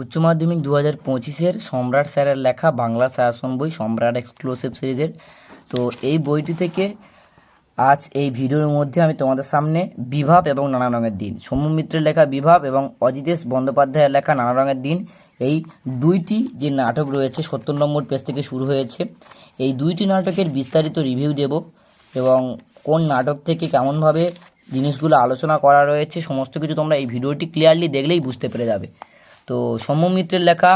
উচ্চ মাধ্যমিক দু হাজার পঁচিশের সম্রাট স্যারের লেখা বাংলা শাসন বই সম্রাট এক্সক্লুসিভ সিরিজের। তো এই বইটি থেকে আজ এই ভিডিওর মধ্যে আমি তোমাদের সামনে বিভাব এবং নানা রঙের দিন সৌম্য মিত্রের লেখা বিভাব এবং অজিতেশ বন্দ্যোপাধ্যায়ের লেখা নানা রঙের দিন, এই দুইটি যে নাটক রয়েছে সত্তর নম্বর পেজ থেকে শুরু হয়েছে, এই দুইটি নাটকের বিস্তারিত রিভিউ দেব এবং কোন নাটক থেকে কেমনভাবে জিনিসগুলো আলোচনা করা রয়েছে, সমস্ত কিছু তোমরা এই ভিডিওটি ক্লিয়ারলি দেখলেই বুঝতে পেরে যাবে। তো সৌম্য মিত্রের লেখা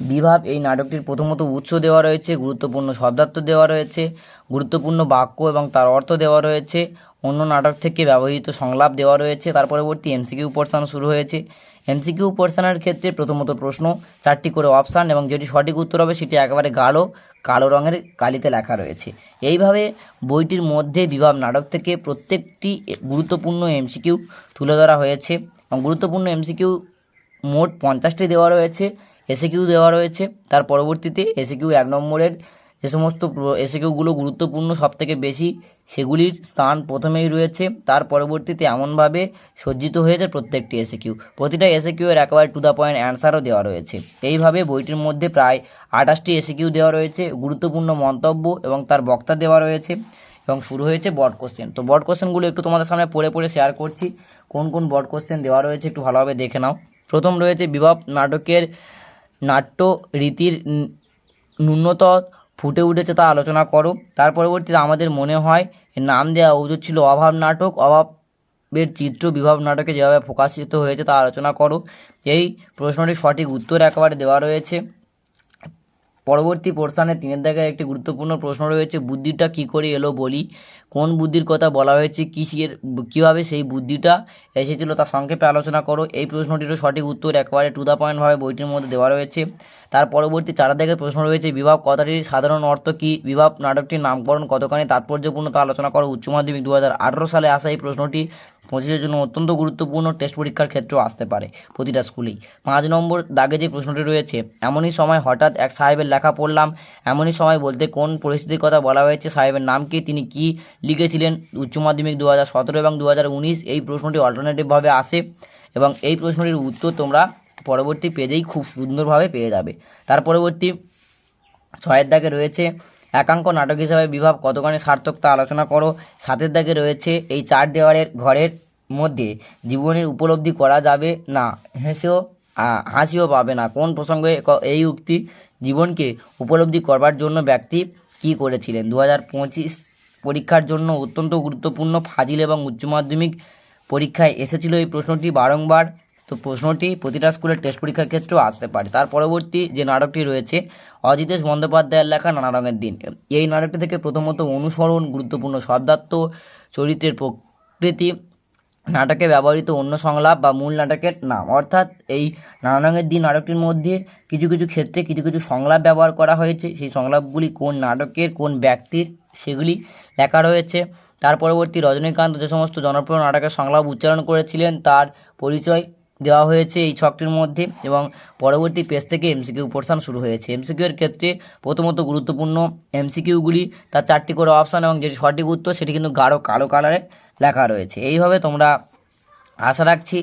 বিভাব এই নাটকটির প্রথমত উৎস দেওয়া রয়েছে, গুরুত্বপূর্ণ শব্দার্থ দেওয়া রয়েছে, গুরুত্বপূর্ণ বাক্য এবং তার অর্থ দেওয়া রয়েছে, অন্য নাটক থেকে ব্যবহৃত সংলাপ দেওয়া রয়েছে, তার পরবর্তী এমসিকিউ পোর্শন শুরু হয়েছে। এমসিকিউ পোর্শনের ক্ষেত্রে প্রথমত প্রশ্ন, চারটি করে অপশান এবং যেটি সঠিক উত্তর হবে সেটি একেবারে গাঢ়, কালো রঙের কালিতে লেখা রয়েছে। এইভাবে বইটির মধ্যে বিভাব নাটক থেকে প্রত্যেকটি গুরুত্বপূর্ণ এমসিকিউ তুলে ধরা হয়েছে এবং গুরুত্বপূর্ণ এমসিকিউ মোট পঞ্চাশটি দেওয়া রয়েছে এসে কিউ দেওয়া রয়েছে। তার পরবর্তীতে এসে কিউ এক নম্বরের যে সমস্ত এসে কিউগুলো গুরুত্বপূর্ণ সবথেকে বেশি, সেগুলির স্থান প্রথমেই রয়েছে। তার পরবর্তীতে এমনভাবে সজ্জিত হয়েছে প্রত্যেকটি এসে কিউ প্রতিটা এসে কিউ এর একেবারে টু দ্য পয়েন্ট অ্যান্সারও দেওয়া রয়েছে। এইভাবে বইটির মধ্যে প্রায় আঠাশটি এসে কিউ দেওয়া রয়েছে, গুরুত্বপূর্ণ মন্তব্য এবং তার বক্তা দেওয়া রয়েছে এবং শুরু হয়েছে বড কোশ্চেন। তো বড কোশ্চেনগুলো একটু তোমাদের সামনে পড়ে পড়ে শেয়ার করছি। কোন কোন বড কোশ্চেন দেওয়া রয়েছে একটু ভালোভাবে দেখে নাও। প্রথম রয়েছে বিভব নাটকের নাট্য রীতির ন্যূনত ফুটে উঠেছে তা আলোচনা করো। তার পরবর্তীতে আমাদের মনে হয়, নাম দেওয়া উচিত ছিল অভাব নাটক। অভাবের চিত্র বিভাব নাটকে যেভাবে প্রকাশিত হয়েছে তা আলোচনা করো। এই প্রশ্নটির সঠিক উত্তর একেবারে দেওয়া রয়েছে। পরবর্তী পোর্শনে তিনের দাগের একটি গুরুত্বপূর্ণ প্রশ্ন রয়েছে, বুদ্ধিটা কি করে এলো বলি? কোন বুদ্ধির কথা বলা হয়েছে? কিসের, কীভাবে সেই বুদ্ধিটা এসেছিল তার সংক্ষেপে আলোচনা করো। এই প্রশ্নটিরও সঠিক উত্তর একেবারে টু দ্য পয়েন্টভাবে বইটির মধ্যে দেওয়া রয়েছে। তার পরবর্তী চার দাগের প্রশ্ন রয়েছে বিভাব কথাটির সাধারণ অর্থ কী? বিভাব নাটকটির নামকরণ কতখানি তাৎপর্যপূর্ণ তা আলোচনা করো। উচ্চ মাধ্যমিক দু হাজার আঠারো সালে আসা এই প্রশ্নটি। পঁচিশের জন্য অত্যন্ত গুরুত্বপূর্ণ টেস্ট পরীক্ষার ক্ষেত্রেও আসতে পারে প্রতিটা স্কুলেই। পাঁচ নম্বর দাগে যে প্রশ্নটি রয়েছে, এমনই সময় হঠাৎ এক সাহেবের লেখা পড়লাম। এমনই সময় বলতে কোন পরিস্থিতির কথা বলা হয়েছে, সাহেবের নাম কি, তিনি কি লিখেছিলেন? উচ্চ মাধ্যমিক দু হাজার সতেরো এবং দু হাজার উনিশ এই প্রশ্নটি অল্টারনেটিভভাবে আসে এবং এই প্রশ্নটির উত্তর তোমরা পরবর্তী পেজেই খুব সুন্দরভাবে পেয়ে যাবে। তার পরবর্তী ছয়ের দাগে রয়েছে একাঙ্ক নাটক হিসাবে বিভাব কতখানি সার্থক তা আলোচনা করো। সাতের দাগে রয়েছে, এই চার দেওয়ারের ঘরের মধ্যে জীবনের উপলব্ধি করা যাবে না, হেসেও হাসিও পাবে না। কোন প্রসঙ্গে এই উক্তি, জীবনকে উপলব্ধি করবার জন্য ব্যক্তি কি করেছিলেন? দু হাজার পঁচিশ পরীক্ষার জন্য অত্যন্ত গুরুত্বপূর্ণ ফাজিল এবং উচ্চ মাধ্যমিক পরীক্ষায় এসেছিল এই প্রশ্নটি বারংবার তো প্রশ্নটি প্রতিটা স্কুলের টেস্ট পরীক্ষার ক্ষেত্রেও আসতে পারে। তার পরবর্তী যে নাটকটি রয়েছে অজিতেশ বন্দ্যোপাধ্যায়ের লেখা নানা রঙের দিন। এই নাটকটি থেকে প্রথমত অনুসরণ, গুরুত্বপূর্ণ শব্দার্থ, চরিত্রের প্রকৃতি, নাটকে ব্যবহৃত অন্য সংলাপ বা মূল নাটকের নাম। অর্থাৎ এই নানা রঙের দিন নাটকটির মধ্যে কিছু কিছু ক্ষেত্রে কিছু কিছু সংলাপ ব্যবহার করা হয়েছে। সেই সংলাপগুলি কোন নাটকের, কোন ব্যক্তির, সেগুলি লেখা রয়েছে। তার পরবর্তী রজনীকান্ত যে সমস্ত জনপ্রিয় নাটকের সংলাপ উচ্চারণ করেছিলেন, তার পরিচয় দেওয়া হয়েছে এই ছকটির মধ্যে এবং পরবর্তী পেজ থেকে এমসিকিউ পোর্শন শুরু হয়েছে। এমসিকিউ এর ক্ষেত্রে প্রথমত গুরুত্বপূর্ণ এমসিকিউগুলি তার চারটি করে অপশান এবং যেটি সঠিক উত্তর সেটি কিন্তু গাঢ় কালো কালারে লেখা রয়েছে। এইভাবে তোমরা আশা রাখছি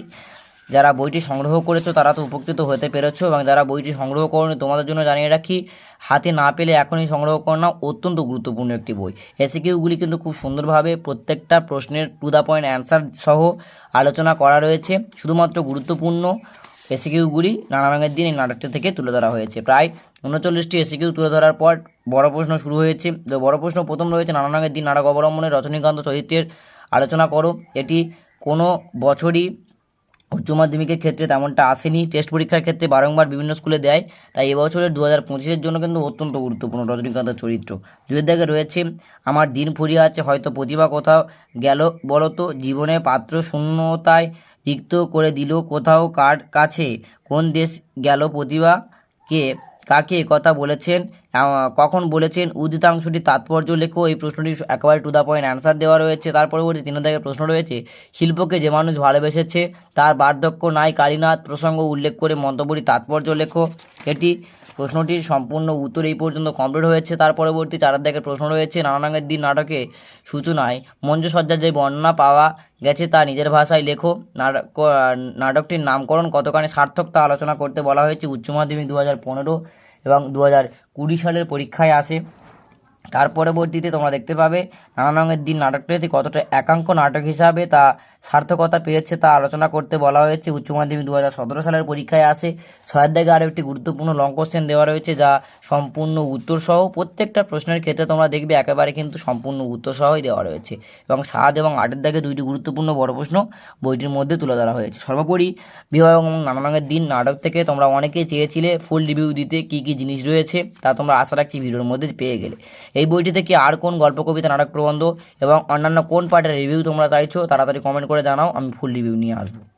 যারা বইটি সংগ্রহ করেছ, তারা তো উপকৃত হতে পেরেছ এবং যারা বইটি সংগ্রহ করনি, তোমাদের জন্য জানিয়ে রাখি, হাতে না পেলে এখনই সংগ্রহ করো অত্যন্ত গুরুত্বপূর্ণ একটি বই। এসিকিউগুলি কিন্তু খুব সুন্দরভাবে প্রত্যেকটা প্রশ্নের টু দ্য পয়েন্ট অ্যান্সার সহ আলোচনা করা রয়েছে। শুধুমাত্র গুরুত্বপূর্ণ এসিকিউগুলি নানা রঙের দিন এই নাটকটি থেকে তুলে ধরা হয়েছে। প্রায় উনচল্লিশটি এসিকিউ তুলে ধরার পর বড় প্রশ্ন শুরু হয়েছে। তো বড় প্রশ্ন প্রথম রয়েছে, নানা রঙের দিন, নাটক অবলম্বনে রজনীকান্ত চরিত্রের আলোচনা করো। এটি কোনো বছরই উচ্চ মাধ্যমিকের ক্ষেত্রে তেমনটা আসেনি। টেস্ট পরীক্ষার ক্ষেত্রে বারংবার বিভিন্ন স্কুলে দেয়। তাই এবছরের দু হাজার পঁচিশের জন্য কিন্তু অত্যন্ত গুরুত্বপূর্ণ রজনীকান্তের চরিত্র। দুয়ের দাগে রয়েছে, আমার দিন ফুরিয়ে আছে, হয়তো প্রতিভা কোথাও গেল বলতো, জীবনে পাত্র শূন্যতায় রিক্ত করে দিল কোথাও কার কাছে, কোন দেশ গেল প্রতিভা কে, কাকে, কথা বলেছেন কখন বলেছেন? উদিতাংশটির তাৎপর্য লেখো। এই প্রশ্নটি একেবারে টু দ্য পয়েন্ট অ্যান্সার দেওয়া রয়েছে। তার পরবর্তী তিন দাগের প্রশ্ন রয়েছে, শিল্পকে যে মানুষ ভালোবেসেছে, তার বার্ধক্য নাই। কালীনাথ প্রসঙ্গ উল্লেখ করে মন্তব্যটির তাৎপর্য লেখো। এটি প্রশ্নটির সম্পূর্ণ উত্তর এই পর্যন্ত কমপ্লিট হয়েছে। তার পরবর্তী চার দাগের প্রশ্ন রয়েছে, নানারঙের দিন নাটকে সূচনায় মঞ্চসজ্জার যে বর্ণনা পাওয়া গেছে তা নিজের ভাষায় লেখো। নাটক নাটকটির নামকরণ কতখানি সার্থক তা আলোচনা করতে বলা হয়েছে উচ্চ মাধ্যমিক দু হাজার পনেরো এবং দু হাজার কুড়ি সালের পরীক্ষায় আসে। তার পরবর্তীতে তোমরা দেখতে পাবে নানা রঙের দিন নাটকটিতে কতটা একাঙ্ক নাটক হিসাবে তা সার্থকতা পেয়েছে তা আলোচনা করতে বলা হয়েছে। উচ্চ মাধ্যমিক দু হাজার সতেরো সালের পরীক্ষায় আসে। ছয়ের দাগে আরও একটি গুরুত্বপূর্ণ লং কোশ্চেন দেওয়া রয়েছে, যা সম্পূর্ণ উত্তর সহ প্রত্যেকটা প্রশ্নের ক্ষেত্রে তোমরা দেখবে একেবারে কিন্তু সম্পূর্ণ উত্তর সহই দেওয়া রয়েছে এবং সাত এবং আটের দাগে দুইটি গুরুত্বপূর্ণ বড় প্রশ্ন বইটির মধ্যে তুলে ধরা হয়েছে। সর্বোপরি বিবাহ এবং নানা রঙের দিন নাটক থেকে তোমরা অনেকেই চেয়েছিলে ফুল রিভিউ দিতে কী কী জিনিস রয়েছে, তা তোমরা আশা রাখছি ভিডিওর মধ্যে পেয়ে গেলে। এই বইটি থেকে আর কোন গল্প কবিতা নাটক প্রবন্ধ এবং অন্যান্য কোন পার্টের রিভিউ তোমরা চাইছো, তাড়াতাড়ি কমেন্ট করে জানাও আমি ফুল রিভিউ নিয়ে আসব।